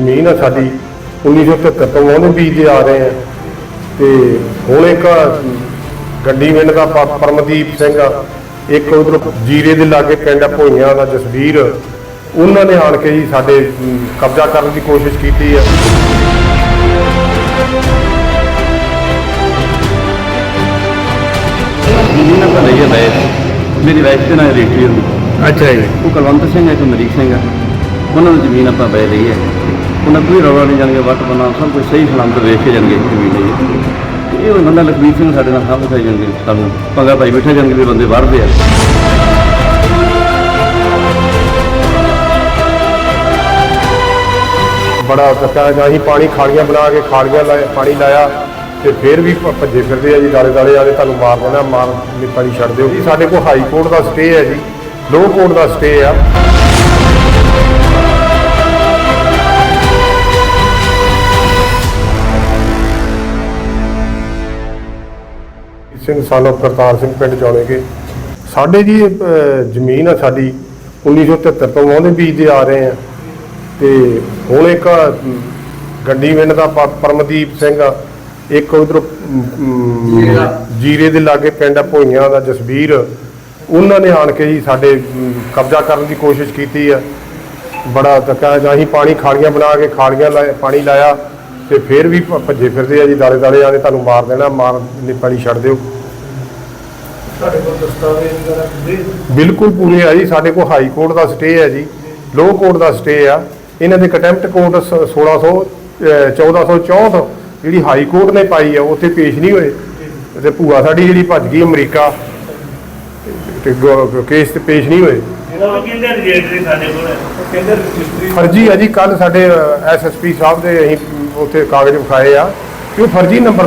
ਜ਼ਮੀਨ ਆ ਸਾਡੀ 1973 ਤੋਂ ਉਹਦੇ ਬੀਜਦੇ ਆ ਰਹੇ ਆ। ਤੇ ਹੁਣ ਇੱਕ ਗੱਡੀ ਵਿੰਨ ਦਾ ਪਰਮਦੀਪ ਸਿੰਘ ਇੱਕ ਉਧਰ ਜੀਰੇ ਦੇ ਲਾਗੇ ਪਿੰਡ ਆ ਭੋਈਆਂ ਦਾ ਜਸਵੀਰ। ਉਹਨਾਂ ਨੇ ਆਣ ਕੇ ਜੀ ਸਾਡੇ ਕਬਜ਼ਾ ਕਰਨ ਦੀ ਕੋਸ਼ਿਸ਼ ਕੀਤੀ ਹੈ ਵੈਸ। ਮੇਰੀ ਵਾਈਫ ਦੇ ਨਾਲ ਹੁੰਦੀ ਅੱਛਾ ਜੀ। ਉਹ ਕੁਲਵੰਤ ਸਿੰਘ ਹੈ ਇੱਕ ਅਮਰੀਕ ਸਿੰਘ ਹੈ ਉਹਨਾਂ ਨੂੰ ਜ਼ਮੀਨ ਆਪਾਂ ਪੈ ਲਈ ਹੈ ਉਹਨਾਂ ਕੋਈ ਰੌਲਾ ਨਹੀਂ ਜਾਣਗੇ, ਵੱਟ ਬਣਾ ਸਭ ਕੁਝ ਸਹੀ ਸਲਾਮਤ ਵੇਖ ਕੇ ਜਾਣਗੇ ਜ਼ਮੀਨ ਲਈ। ਹੈ। ਇਹ ਬੰਦਾ ਲਖਵੀਰ ਸਿੰਘ ਸਾਡੇ ਨਾਲ ਸਾਹ ਖਾਈ ਜਾਣਗੇ, ਸਾਨੂੰ ਪੰਗਾ ਭਾਈ ਬੈਠੇ ਜਾਣਗੇ ਵੀ ਬੰਦੇ ਵੜਦੇ ਆ। ਬੜਾ ਤੱਕਾ ਜਾਂ ਅਸੀਂ ਪਾਣੀ ਖਾਲੀਆਂ ਬਣਾ ਕੇ ਖਾਲੀਆਂ ਲਾਇਆ ਪਾਣੀ ਲਾਇਆ, ਤੇ ਫਿਰ ਵੀ ਭੱਜੇ ਫਿਰਦੇ ਆ ਜੀ ਦਾਲੇ ਦਾਲੇ ਆਲੇ ਤੁਹਾਨੂੰ ਮਾਰ ਦੇਣਾ ਮਾਰ ਪਾਣੀ ਛੱਡ ਦਿਓ। ਜੀ, ਸਾਡੇ ਕੋਲ ਹਾਈ ਕੋਰਟ ਦਾ ਸਟੇ ਹੈ ਜੀ ਲੋ ਕੋਰਟ ਦਾ ਸਟੇ ਆ। ਸਿੰਘ ਸਾਨੋ ਕਰਤਾਰ ਸਿੰਘ ਪਿੰਡ ਜਾਣੇਗੇ ਸਾਡੇ ਜੀ ਜ਼ਮੀਨ ਆ ਸਾਡੀ 1973 ਤੋਂ ਉਹਦੇ ਬੀਜਦੇ ਆ ਰਹੇ ਆ। ਤੇ ਹੁਣ ਇੱਕ ਗੱਡੀ ਵਿੰਨ ਦਾ ਪਰਮਦੀਪ ਸਿੰਘ ਇੱਕ ਉਧਰ ਜੀਰੇ। ਦੇ ਲਾਗੇ ਪਿੰਡ ਆ ਭੋਈਆਂ ਦਾ ਜਸਵੀਰ ਉਹਨਾਂ ਨੇ ਆਣ ਕੇ ਜੀ ਸਾਡੇ ਕਬਜ਼ਾ ਕਰਨ ਦੀ ਕੋਸ਼ਿਸ਼ ਕੀਤੀ ਆ। ਬੜਾ ਤੱਕਾ ਅਸੀਂ ਪਾਣੀ ਖਾਲੀਆਂ ਬਣਾ ਕੇ ਖਾਲੀਆਂ ਲਾਇਆ ਪਾਣੀ ਲਾਇਆ ਤੇ ਫਿਰ ਵੀ ਭੱਜੇ ਫਿਰਦੇ ਆ ਜੀ ਦਾਲੇ ਦਾਲੇ ਆਲੇ ਤੁਹਾਨੂੰ ਮਾਰ ਦੇਣਾ ਮਾਰ ਨਹੀਂ ਪਾਣੀ ਛੱਡ ਦਿਓ। ਤੁਹਾਡੇ ਕੋਲ ਦਸਤਾਵੇਜ਼ ਵਗੈਰਾ ਦੇ ਬਿਲਕੁਲ ਪੂਰੇ ਆ ਜੀ ਸਾਡੇ ਕੋਲ ਹਾਈ ਕੋਰਟ ਦਾ ਸਟੇ ਹੈ ਜੀ ਲੋ ਕੋਰਟ ਦਾ ਸਟੇ ਆ। ਇਹਨਾਂ ਦੇ ਕੰਟੈਂਪਟ ਕੋਰਟ 1600 ਅਹ 1464 ਜਿਹੜੀ ਹਾਈ ਕੋਰਟ ਨੇ ਪਾਈ ਆ ਉੱਥੇ ਪੇਸ਼ ਨਹੀਂ ਹੋਏ। ਤੇ ਭੂਆ ਸਾਡੀ ਜਿਹੜੀ ਭੱਜ ਗਈ ਅਮਰੀਕਾ ਤੇ ਕੇਸ ਤੇ ਪੇਸ਼ ਨਹੀਂ ਹੋਏ। ਫਰਜ਼ੀ ਆ ਜੀ ਕੱਲ ਸਾਡੇ ਐਸਐਸਪੀ ਸਾਹਿਬ ਦੇ ਅਸੀਂ ਉੱਥੇ ਕਾਗਜ਼ ਵਿਖਾਏ ਆ ਕਿ ਉਹ ਫਰਜ਼ੀ ਨੰਬਰ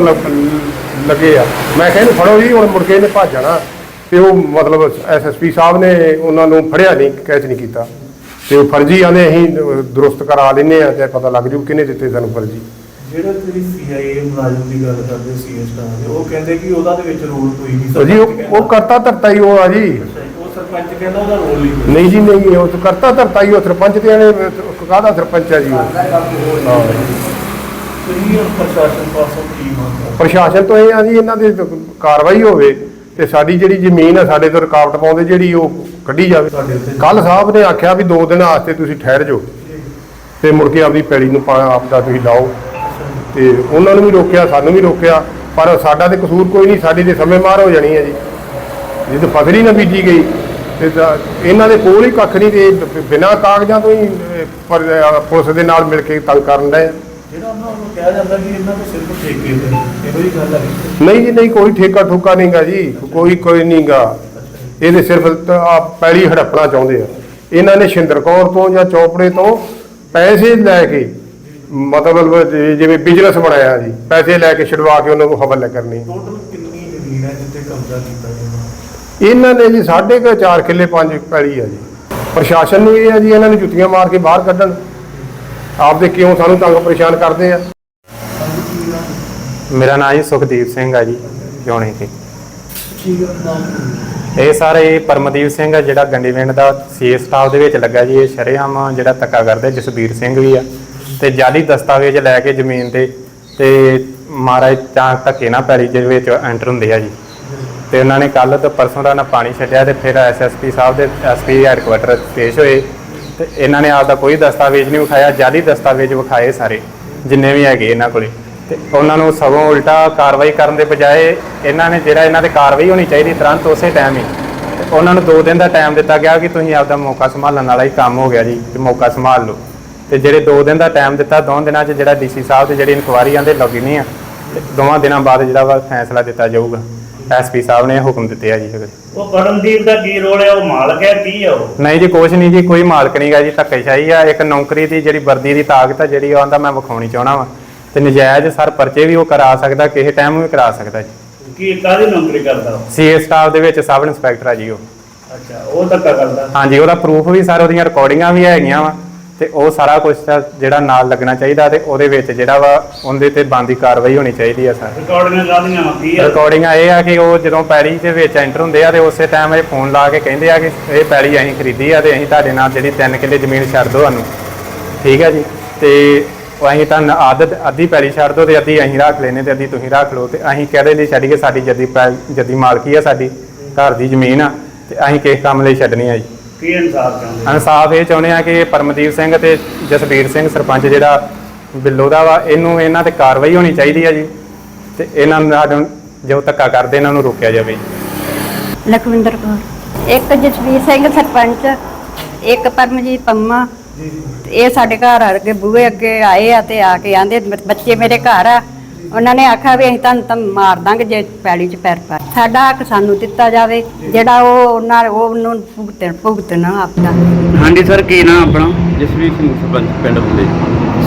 ਲੱਗੇ ਆ। ਮੈਂ ਕਿਹਾ ਇਹਨੂੰ ਫੜੋ ਜੀ ਹੁਣ ਮੁੜ ਕੇ ਇਹਨੇ ਭੱਜ ਜਾਣਾ। ਤੇ ਉਹ ਮਤਲਬ ਐਸਐਸਪੀ ਸਾਹਿਬ ਨੇ ਉਹਨਾਂ ਨੂੰ ਫੜਿਆ ਨਹੀਂ ਕੈਚ ਨਹੀਂ ਕੀਤਾ। ਤੇ ਉਹ ਫਰਜ਼ੀ ਆਂਦੇ ਅਸੀਂ ਦਰੁਸਤ ਕਰਾ ਲੈਨੇ ਆ ਤੇ ਪਤਾ ਲੱਗ ਜੂ ਕਿਹਨੇ ਦਿੱਤੇ ਸਾਨੂੰ ਫਰਜ਼ੀ। ਜਿਹੜਾ ਤੁਸੀਂ ਸੀਆਈਏ ਮੁਲਾਜ਼ਮ ਦੀ ਗੱਲ ਕਰਦੇ ਸੀਐਸ ਦੇ ਉਹ ਕਹਿੰਦੇ ਕਿ ਉਹਦਾ ਦੇ ਵਿੱਚ ਰੋਲ ਕੋਈ ਨਹੀਂ ਜੀ ਉਹ ਉਹ ਕਰਤਾ ਧਰਤਾ ਹੀ ਉਹ ਆ ਜੀ। ਉਹ ਸਰਪੰਚ ਕਹਿੰਦਾ ਉਹਦਾ ਰੋਲ ਨਹੀਂ ਜੀ ਨਹੀਂ ਉਹ ਕਰਤਾ ਧਰਤਾ ਹੀ ਉਹ ਸਰਪੰਚ ਤੇ ਨੇ ਕਾਹਦਾ ਸਰਪੰਚ ਆ ਜੀ ਉਹ? ਤੁਸੀਂ ਹੁਣ ਪ੍ਰਸ਼ਾਸਨ ਪਾਸੋਂ ਕੀ ਮੰਗਦੇ ਪ੍ਰਸ਼ਾਸਨ ਤੋਂ ਇਹ ਆ ਜੀ ਇਹਨਾਂ ਦੀ ਕਾਰਵਾਈ ਹੋਵੇ ਤੇ ਸਾਡੀ ਜਿਹੜੀ ਜ਼ਮੀਨ ਆ ਸਾਡੇ ਤੋਂ ਰੁਕਾਵਟ ਪਾਉਂਦੇ ਜਿਹੜੀ ਉਹ ਕੱਢੀ ਜਾਵੇ। ਤੁਹਾਡੇ ਉੱਤੇ ਕੱਲ ਸਾਹਿਬ ਨੇ ਆਖਿਆ ਵੀ 2 ਦਿਨ ਵਾਸਤੇ ਤੁਸੀਂ ਠਹਿਰ ਜਾਓ ਤੇ ਮੁੜ ਕੇ ਆਪਦੀ ਪੈੜੀ ਨੂੰ ਪਾ ਆਪ ਦਾ ਤੁਸੀਂ ਲਾਓ। ਤੇ ਉਹਨਾਂ ਨੂੰ ਵੀ ਰੋਕਿਆ ਸਾਨੂੰ ਵੀ ਰੋਕਿਆ ਪਰ ਸਾਡਾ ਤੇ ਕਸੂਰ ਕੋਈ ਨਹੀਂ ਸਾਡੀ ਤੇ ਸਮੇਂ ਮਾਰ ਹੋ ਜਾਣੀ ਹੈ ਜੀ। ਜਦੋਂ ਫਸਲ ਹੀ ਨਾ ਬੀਜੀ ਗਈ। ਤੇ ਤਾਂ ਇਹਨਾਂ ਦੇ ਕੋਲ ਹੀ ਕੱਖ ਨਹੀਂ ਤੇ ਬਿਨਾਂ ਕਾਗਜ਼ਾਂ ਤੋਂ ਹੀ ਅਹ, ਪਰ ਅਹ, ਪੁਲਿਸ ਦੇ ਨਾਲ ਮਿਲ ਕੇ ਤੰਗ ਕਰਨ ਦਾ ਜਿਹੜਾ ਉਹਨਾਂ ਨੂੰ ਕਿਹਾ ਜਾਂਦਾ ਕਿ ਇਹਨਾਂ ਤੋਂ ਸਿਰਫ ਠੇਕੇ ਤੇ ਇਹੋ ਹੀ ਗੱਲ ਹੈ ਨਹੀਂ ਜੀ ਨਹੀਂ ਕੋਈ ਠੇਕਾ ਠੁਕਾ ਨਹੀਂਗਾ ਜੀ ਕੋਈ ਕੋਈ ਨਹੀਂਗਾ ਇਹਦੇ ਸਿਰਫ ਆ ਪੈਲੀ ਹੜੱਪਣਾ ਚਾਹੁੰਦੇ ਆ। ਇਹਨਾਂ ਨੇ ਸ਼ਿੰਦਰ ਕੌਰ ਤੋਂ ਜਾਂ ਚੋਪੜੇ ਤੋਂ ਪੈਸੇ ਲੈ ਕੇ ਮਤਲਬ ਜਿ- ਜਿਵੇਂ ਬਿਜ਼ਨਸ ਬਣਾਇਆ ਜੀ ਪੈਸੇ ਲੈ ਕੇ ਛਡਵਾ ਕੇ ਉਹਨਾਂ ਨੂੰ ਹਵਾਲੇ ਕਰਨੀ। ਟੋਟਲ ਕਿੰਨੀ ਜ਼ਮੀਨ ਹੈ ਜਿੱਤੇ ਕਬਜ਼ਾ ਕੀਤਾ ਜਾਂਦਾ ਇਹਨਾਂ ਨੇ ਜੀ ਸਾਢੇ ਕੁ ਚਾਰ ਕਿੱਲੇ ਪੰਜ ਪੈਲੀ ਆ ਜੀ। ਪ੍ਰਸ਼ਾਸਨ ਨੂੰ ਇਹ ਆ ਜੀ ਇਹਨਾਂ ਨੂੰ ਜੁੱਤੀਆਂ ਮਾਰ ਕੇ ਬਾਹਰ ਕੱਢਣ। ਆਪਦੇ ਕਿਉਂ ਸਾਨੂੰ ਤੰਗ ਪਰੇਸ਼ਾਨ ਕਰਦੇ ਆ? ਮੇਰਾ ਨਾਮ ਜੀ ਸੁਖਦੀਪ ਸਿੰਘ ਆ ਜੀ, ਜੋਣੇ ਕੇ ਠੀਕ ਇਹ ਸਾਰੇ ਪਰਮਦੀਪ ਸਿੰਘ ਹੈ ਜਿਹੜਾ ਗੰਡੀਵਿੰਡ ਦਾ ਸੀ ਸਟਾਫ ਦੇ ਵਿੱਚ ਲੱਗਾ ਜੀ, ਇਹ ਸ਼ਰੇਆਮ ਜਿਹੜਾ ਧੱਕਾ ਕਰਦੇ ਜਸਬੀਰ ਸਿੰਘ ਵੀ ਆ। ਤੇ ਜਾਲੀ ਦਸਤਾਵੇਜ਼ ਲੈ ਕੇ ਜ਼ਮੀਨ ਤੇ ਤੇ ਮਹਾਰਾਜ ਤਾਂ ਧੱਕੇ ਨਾ ਪੈਰੀ ਦੇ ਵਿੱਚ ਐਂਟਰ ਹੁੰਦੇ ਆ ਜੀ। ਤੇ ਉਹਨਾਂ ਨੇ ਕੱਲ ਤੋਂ ਪਰਸੋਂ ਦਾ ਨਾ ਪਾਣੀ ਛੱਡਿਆ ਤੇ ਫਿਰ ਐਸਐਸਪੀ ਸਾਹਿਬ ਦੇ ਐਸਪੀ ਹੈਡਕੁਆਟਰ ਪੇਸ਼ ਹੋਏ। ਤੇ ਇਹਨਾਂ ਨੇ ਆਪਦਾ ਕੋਈ ਦਸਤਾਵੇਜ਼ ਨਹੀਂ ਵਿਖਾਇਆ ਜਾਲੀ ਦਸਤਾਵੇਜ਼ ਵਿਖਾਏ ਸਾਰੇ, ਜਿੰਨੇ ਵੀ ਹੈਗੇ ਇਹਨਾਂ ਕੋਲੇ। ਤੇ ਉਹਨਾਂ ਨੂੰ ਸਗੋਂ ਉਲਟਾ ਕਾਰਵਾਈ ਕਰਨ ਦੇ ਬਜਾਏ ਇਹਨਾਂ ਨੇ ਜਿਹੜਾ ਇਹਨਾਂ ਤੇ ਕਾਰਵਾਈ ਹੋਣੀ ਚਾਹੀਦੀ ਤੁਰੰਤ ਉਸੇ ਟਾਈਮ ਹੀ, ਤੇ ਉਹਨਾਂ ਨੂੰ 2 ਦਿਨ ਦਾ ਟਾਈਮ ਦਿੱਤਾ ਗਿਆ ਕਿ ਤੁਸੀਂ ਆਪਦਾ ਮੌਕਾ ਸੰਭਾਲਣ ਵਾਲਾ ਹੀ ਕੰਮ ਹੋ ਗਿਆ ਜੀ, ਤੇ ਮੌਕਾ ਸੰਭਾਲ ਲਓ। ਤੇ ਜਿਹੜੇ 2 ਦਿਨ ਦਾ ਟਾਈਮ ਦਿੱਤਾ ਦੋ ਦਿਨਾਂ 'ਚ ਜਿਹੜਾ ਡੀਸੀ ਸਾਹਿਬ ਤੇ ਜਿਹੜੀ ਇਨਕੁਆਰੀ ਆਂਦੇ, ਲੱਗੀ ਨਹੀਂ ਆ, ਤੇ ਦੋਵਾਂ ਦਿਨਾਂ ਬਾਅਦ ਜਿਹੜਾ ਵਾ ਫੈਸਲਾ ਦਿੱਤਾ ਜਾਊਗਾ। ਐਸਪੀ ਸਾਹਿਬ ਨੇ ਹੁਕਮ ਦਿੱਤੇ ਆ ਜੀ ਉਹ ਪਰਮਦੀਪ ਦਾ ਕੀ ਰੋਲ ਹੈ ਉਹ ਮਾਲਕ ਹੈ ਕੀ ਹੈ ਉਹ? ਨਹੀਂ ਜੀ ਕੁਛ ਨਹੀਂ ਜੀ ਕੋਈ ਮਾਲਕ ਨਹੀਂਗਾ ਜੀ ਧੱਕੇਸ਼ਾਹੀ ਆ। ਇੱਕ ਨੌਕਰੀ ਦੀ ਜਿਹੜੀ ਵਰਦੀ ਦੀ ਤਾਕਤ ਆ ਜਿਹੜੀ ਆਂਦਾ ਮੈਂ ਵਿਖਾਉਣੀ ਚਾਹਣਾ ਵਾ। ਤੇ ਨਜਾਇਜ਼ ਸਰ ਪਰਚੇ ਵੀ ਉਹ ਕਰਾ ਸਕਦਾ ਕਿਸੇ ਟਾਈਮ ਵੀ ਕਰਾ ਸਕਦਾ ਜੀ। ਕੀ ਕਾਹਦੀ ਨੌਕਰੀ ਕਰਦਾ ਉਹ? ਸੀਏ ਸਟਾਫ ਦੇ ਵਿੱਚ ਸਬ ਇੰਸਪੈਕਟਰ ਆ ਜੀ ਉਹ। ਅੱਛਾ ਉਹ ਧੱਕਾ ਕਰਦਾ। ਹਾਂਜੀ ਉਹਦਾ ਪ੍ਰੂਫ ਵੀ ਸਰ ਉਹਦੀਆਂ ਰਿਕਾਰਡਿੰਗਾਂ ਵੀ ਹੈਗੀਆਂ ਵਾ। ਤੇ ਉਹ ਸਾਰਾ ਕੁਝ ਜਿਹੜਾ ਨਾਲ ਲੱਗਣਾ ਚਾਹੀਦਾ ਤੇ ਉਹਦੇ ਵਿੱਚ ਜਿਹੜਾ ਵਾ ਉਹਦੇ ਤੇ ਬੰਦੀ ਕਾਰਵਾਈ ਹੋਣੀ ਚਾਹੀਦੀ ਆ ਸਰ। ਰਿਕਾਰਡਿੰਗਾਂ ਵਾ ਕੀ ਹੈ ਰਿਕਾਰਡਿੰਗਾਂ ਇਹ ਆ ਕਿ ਉਹ ਜਦੋਂ ਪੈਲੀ ਦੇ ਵਿੱਚ ਐਂਟਰ ਹੁੰਦੇ ਆ ਤੇ ਉਸੇ ਟਾਈਮ ਇਹ ਫੋਨ ਲਾ ਕੇ ਕਹਿੰਦੇ ਆ ਕਿ ਇਹ ਪੈਲੀ ਅਸੀਂ ਖਰੀਦੀ ਆ ਤੇ ਅਸੀਂ ਤੁਹਾਡੇ ਨਾਲ ਜਿਹੜੀ 3 ਕਿੱਲੇ ਜ਼ਮੀਨ ਛੱਡ ਦਿਓ ਸਾਨੂੰ। ਠੀਕ ਹੈ ਜੀ? ਤੇ ਉਹ ਅਸੀਂ ਤਾਂ ਆਦਤ ਅੱਧੀ ਪੈਲੀ ਛੱਡ ਦੋ ਤੇ ਅੱਧੀ ਅਸੀਂ ਰੱਖ ਲੈਨੇ ਤੇ ਅੱਧੀ ਤੁਸੀਂ ਰੱਖ ਲਓ ਤੇ ਅਸੀਂ ਕਹਦੇ ਲਈ ਛੱਡ ਕੇ ਸਾਡੀ ਜੱਦੀ ਜੱਦੀ ਮਾਲਕੀ ਆ ਸਾਡੀ ਘਰ ਦੀ ਜ਼ਮੀਨ ਆ ਤੇ ਅਸੀਂ ਕਿਸ ਕੰਮ ਲਈ ਛੱਡਣੀ ਆ ਜੀ? ਕੀ ਇਨਸਾਫ ਚਾਹੁੰਦੇ ਇਨਸਾਫ ਇਹ ਚਾਹੁੰਦੇ ਆ ਕਿ ਪਰਮਦੀਪ ਸਿੰਘ ਤੇ ਜਸਵੀਰ ਸਿੰਘ ਸਰਪੰਚ ਜਿਹੜਾ ਬਿੱਲੋ ਦਾ ਵਾ ਇਹਨੂੰ ਇਹਨਾਂ ਤੇ ਕਾਰਵਾਈ ਹੋਣੀ ਚਾਹੀਦੀ ਆ ਜੀ ਤੇ ਇਹਨਾਂ ਨੂੰ ਜੋ ਧੱਕਾ ਕਰਦੇ ਇਹਨਾਂ ਨੂੰ ਰੋਕਿਆ ਜਾਵੇ। ਲਖਵਿੰਦਰ ਕੌਰ ਇੱਕ ਜਸਵੀਰ ਸਿੰਘ ਸਰਪੰਚ ਇੱਕ ਪਰਮਜੀਤ ਪੰਮਾ ਇਹ ਸਾਡੇ ਘਰ ਆ ਕੇ ਬੂਹੇ ਅੱਗੇ ਆਏ ਆ ਤੇ ਆ ਕੇ ਆਂਦੇ ਬੱਚੇ ਮੇਰੇ ਘਰ ਆ। ਉਹਨਾਂ ਨੇ ਆਖਿਆ ਵੀ ਅਸੀਂ ਤੁਹਾਨੂੰ ਤਾਂ ਮਾਰ ਦਾਂਗੇ ਜੇ ਪੈਲੀ 'ਚ ਪੈਰ ਪਾ ਸਾਡਾ ਹੱਕ ਸਾਨੂੰ ਦਿੱਤਾ ਜਾਵੇ ਜਿਹੜਾ ਉਹ ਉਹਨਾਂ ਉਹ ਉਹਨੂੰ ਭੁਗਤਣ ਭੁਗਤਣਾ ਆਪਣਾ। ਹਾਂਜੀ ਸਰ ਕੀ ਨਾਮ ਆਪਣਾ? ਜਸਵੀਰ ਸਿੰਘ ਸਰਪੰਚ ਪਿੰਡ ਬੁੱਲੇ।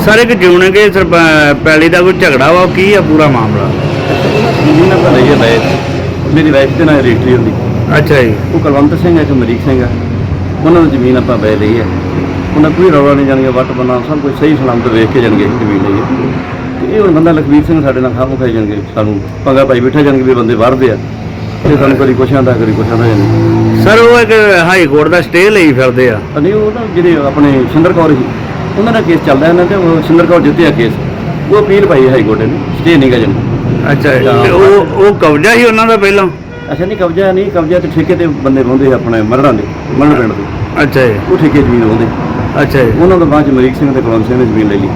ਸਰ ਇੱਕ ਜਿਉਣਗੇ ਪੈਲੀ ਦਾ ਕੋਈ ਝਗੜਾ ਵਾ ਉਹ ਕੀ ਆ ਪੂਰਾ ਮਾਮਲਾ? ਜ਼ਮੀਨ ਆਪਾਂ ਲਈ ਹੈ ਮੇਰੀ ਵਾਈਫ ਦੇ ਨਾਲ ਰਜਿਸਟਰੀ ਹੁੰਦੀ। ਅੱਛਾ ਜੀ। ਉਹ ਕੁਲਵੰਤ ਸਿੰਘ ਹੈ ਤੇ ਮਰੀਕ ਸਿੰਘ ਹੈ। ਉਹਨਾਂ ਨੂੰ ਜ਼ਮੀਨ ਆਪਾਂ ਬੈ ਲਈ ਹੈ। ਉਹਨਾਂ ਕੋਈ ਰੌਲਾ ਨਹੀਂ ਜਾਣਗੇ ਵੱਟ ਬਣਾ ਸਭ ਕੁਝ ਸਹੀ ਸਲਾਮਤ ਵੇਖ ਕੇ ਜਾਣਗੇ ਜ਼ਮੀਨ ਲਈ। ਹੈ ਤੇ ਇਹ ਹੁਣ ਬੰਦਾ ਲਖਵੀਰ ਸਿੰਘ ਸਾਡੇ ਨਾਲ ਖਾਮ ਖਾਈ ਜਾਣਗੇ ਸਾਨੂੰ ਪੰਗਾ ਪਾਈ ਬੈਠਾ ਜਾਣਗੇ ਵੀ ਬੰਦੇ ਵੜਦੇ ਆ। ਤੇ ਸਾਨੂੰ ਕਦੀ ਕੁਛ ਆਂਦਾ ਕਦੀ ਕੁਛ ਆਂਦਾ ਜਾਣੀ ਸਰ ਉਹ ਇੱਕ ਹਾਈ ਕੋਰਟ ਦਾ ਸਟੇ ਲਈ ਫਿਰਦੇ ਆ। ਨਹੀਂ ਉਹ ਨਾ ਜਿਹੜੇ ਆਪਣੇ ਸਿੰਦਰ ਕੌਰ ਸੀ ਉਹਨਾਂ ਦਾ ਕੇਸ ਚੱਲਦਾ ਇਹਨਾਂ ਤੇ ਉਹ ਸਿੰਦਰ ਕੌਰ ਜਿੱਤਿਆ ਕੇਸ। ਉਹ ਅਪੀਲ ਪਾਈ ਹਾਈ ਕੋਰਟ ਨੇ ਸਟੇ ਨਹੀਂ ਗਾ ਅੱਛਾ ਜੀ ਤੇ ਉਹ ਉਹ ਕਬਜ਼ਾ ਹੀ ਉਹਨਾਂ ਦਾ ਪਹਿਲਾਂ? ਅੱਛਾ ਨਹੀਂ ਕਬਜ਼ਾ ਨਹੀਂ ਕਬਜ਼ਾ ਤੇ ਠੇਕੇ ਤੇ ਬੰਦੇ ਰਹਿੰਦੇ ਆਪਣੇ ਮਰੜਾਂ ਦੇ ਮਰੜ ਪਿੰਡ ਦੇ। ਅੱਛਾ ਜੀ। ਉਹ ਠੇਕੇ ਜ਼ਮੀਨ ਰਹਿੰਦੇ ਅੱਛਾ ਜੀ। ਉਹਨਾਂ ਤੋਂ ਬਾਅਦ ਚ ਮਰੀਕ ਸਿੰਘ ਤੇ ਕੁਲਵੰਤ ਸਿੰਘ ਨੇ ਜ਼ਮੀਨ ਲੈ ਲਈ।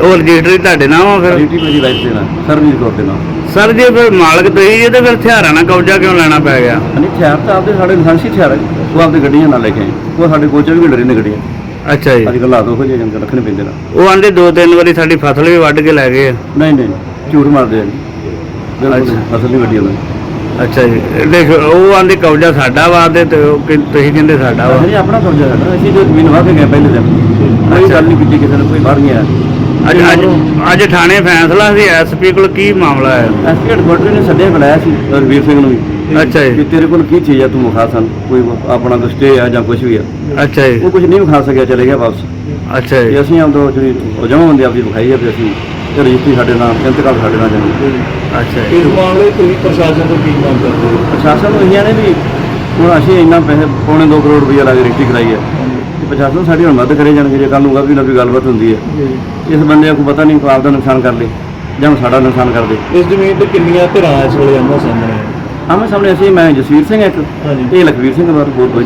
ਉਹ ਰਜਿਸਟਰੀ ਤੁਹਾਡੇ ਨਾਮ ਆ ਫਿਰ? ਡਿਊਟੀ ਮੇਰੀ ਵਾਈਫ ਦੇ ਨਾਲ ਸਰਵੀਸ ਕੌਰ ਦੇ ਨਾਲ। ਸਰ ਜੇ ਫਿਰ ਮਾਲਕ ਤੁਸੀਂ ਜੇ ਤੇ ਫਿਰ ਹਥਿਆਰਾਂ ਨਾਲ ਕਬਜ਼ਾ ਕਿਉਂ ਲੈਣਾ ਪੈ ਗਿਆ? ਅਨੇ ਹਥਿਆਰ ਤਾਂ ਆਪਦੇ ਸਾਡੇ ਲਾਇਸੈਂਸੀ ਹਥਿਆਰ। ਹੈ ਜੀ। ਉਹ ਆਪਦੇ ਗੱਡੀਆਂ ਨਾਲ ਲੈ ਕੇ ਆਏ। ਉਹ ਸਾਡੇ ਕੋਲ 24 ਘੰਟੇ ਰਹਿੰਦੇ ਗੱਡੀਆਂ। ਅੱਛਾ ਜੀ। ਅੱਜ ਕੱਲ੍ਹ ਹਾਲਾਤ ਉਹ ਜਿਹੇ ਜਨ ਰੱਖਣੇ ਪੈਂਦੇ ਨਾ। ਉਹ ਆਂਦੇ ਦੋ ਤਿੰਨ ਵਾਰੀ ਸਾਡੀ ਫਸਲ ਵੀ ਵੱਢ ਕੇ ਲੈ ਗਏ ਆ। ਨਹੀਂ ਨਹੀਂ ਝੂਠ ਮਾਰਦੇ ਆ ਜੀ। ਫਸਲ ਨਹੀਂ ਗੱਡੀ ਉਹਨਾਂ ਅੱਛਾ ਜੀ। ਦੇਖ ਉਹ ਆਂਦੇ ਕਬਜ਼ਾ ਸਾਡਾ ਵਾ ਤੇ ਤੇ ਉਹ ਕਹਿ- ਤੁਸੀਂ ਕਹਿੰਦੇ ਸਾਡਾ ਵਾ। ਨਹੀਂ ਆਪਣਾ ਕਬਜ਼ਾ ਸਾਡਾ। ਅਸੀਂ ਜੋ ਜ਼ਮੀਨ ਵਾਹ ਕੇ ਗਏ ਪਹਿਲੇ ਦਿਨ। ਕੋਈ ਗੱਲ ਨਹੀਂ ਕੀਤੀ ਕਿਸੇ ਨੇ ਕੋਈ ਬਾਹਰ ਨਹੀਂ ਆਇਆ। ਅੱਜ ਅੱਜ ਅੱਜ ਥਾਣੇ ਫੈਸਲਾ ਸੀ ਐਸਪੀ ਕੋਲ ਕੀ ਮਾਮਲਾ ਹੈ? ਐਸਪੀ ਹੈਡਕੁਆਟਰ ਨੇ ਸੱਦੇ ਬੁਲਾਇਆ ਸੀ। ਰਵੀਰ ਸਿੰਘ ਨੂੰ ਵੀ। ਅੱਛਾ ਜੀ। ਕਿ ਤੇਰੇ ਕੋਲ ਕੀ ਚੀਜ਼ ਆ ਤੂੰ ਵਿਖਾ ਸਾਨੂੰ। ਕੋਈ ਆਪਣਾ ਕੋਈ ਸਟੇ ਆ ਜਾਂ ਕੁਝ ਵੀ ਆ। ਅੱਛਾ ਜੀ। ਉਹ ਕੁਝ ਨਹੀਂ ਵਿਖਾ ਸਕਿਆ ਚਲੇ ਗਿਆ ਵਾਪਸ। ਅੱਛਾ ਤੇ ਜੀ ਅਸੀਂ ਆਉਂਦੋ ਜਿਹੜੀ ਉਹ ਜਮ੍ਹਾਂ ਹੁੰਦੀ ਆਪਦੀ ਵਿਖਾਈ ਆ ਤੇ ਅਸੀਂ ਤੇ ਰਜਿਸਟਰੀ ਸਾਡੇ ਨਾਲ ਇੰਤਕਾਲ ਸਾਡੇ ਨਾਲ ਜਾਂਦੀ ਅੱਛਾ ਜੀ। ਇਸ ਮਾਮਲੇ ਤੁਸੀਂ ਪ੍ਰਸ਼ਾਸਨ ਤੋਂ ਕੀ ਮੰਗ ਕਰਦੇ ਹੋ? ਪ੍ਰਸ਼ਾਸਨ ਨੂੰ ਇਹੀਆਂ ਨੇ ਵੀ ਹੁਣ ਅਸੀਂ ਇੰਨਾ ਪੈਸੇ ਪੌਣੇ 2 ਕਰੋੜ ਰੁਪਈਆ ਲਾ ਕੇ ਰਜਿਸਟਰੀ ਕਰਾਈ ਹੈ ਪ੍ਰਸ਼ਾਸਨ ਸਾਡੀ ਹੁਣ ਮਦਦ ਕਰੇ ਜਾਣਗੇ ਜੇ ਕੱਲ ਨੂੰ ਵੀ ਨਾ ਵੀ ਗੱਲਬਾਤ ਹੁੰਦੀ ਹੈ। ਇਸ ਬੰਦੇ ਨੂੰ ਪਤਾ ਨਹੀਂ ਕੋਈ ਆਪਦਾ ਨੁਕਸਾਨ ਕਰ ਲੇ ਜਾਂ ਸਾਡਾ ਨੁਕਸਾਨ ਕਰ ਦੇ। ਇਸ ਜ਼ਮੀਨ ਤੇ ਕਿੰਨੀਆਂ ਧਿਰਾਂ ਇਸ ਵੇਲੇ ਆਉਂਦਾ ਸਾਹਮਣੇ? ਆਮੇ ਸਾਹਮਣੇ ਅਸੀਂ ਮੈਂ ਜਸਵੀਰ ਸਿੰਘ ਇੱਕ। ਇਹ ਲਖਵੀਰ ਸਿੰਘ ਬਾਰੇ ਹੋਰ ਕੋਈ।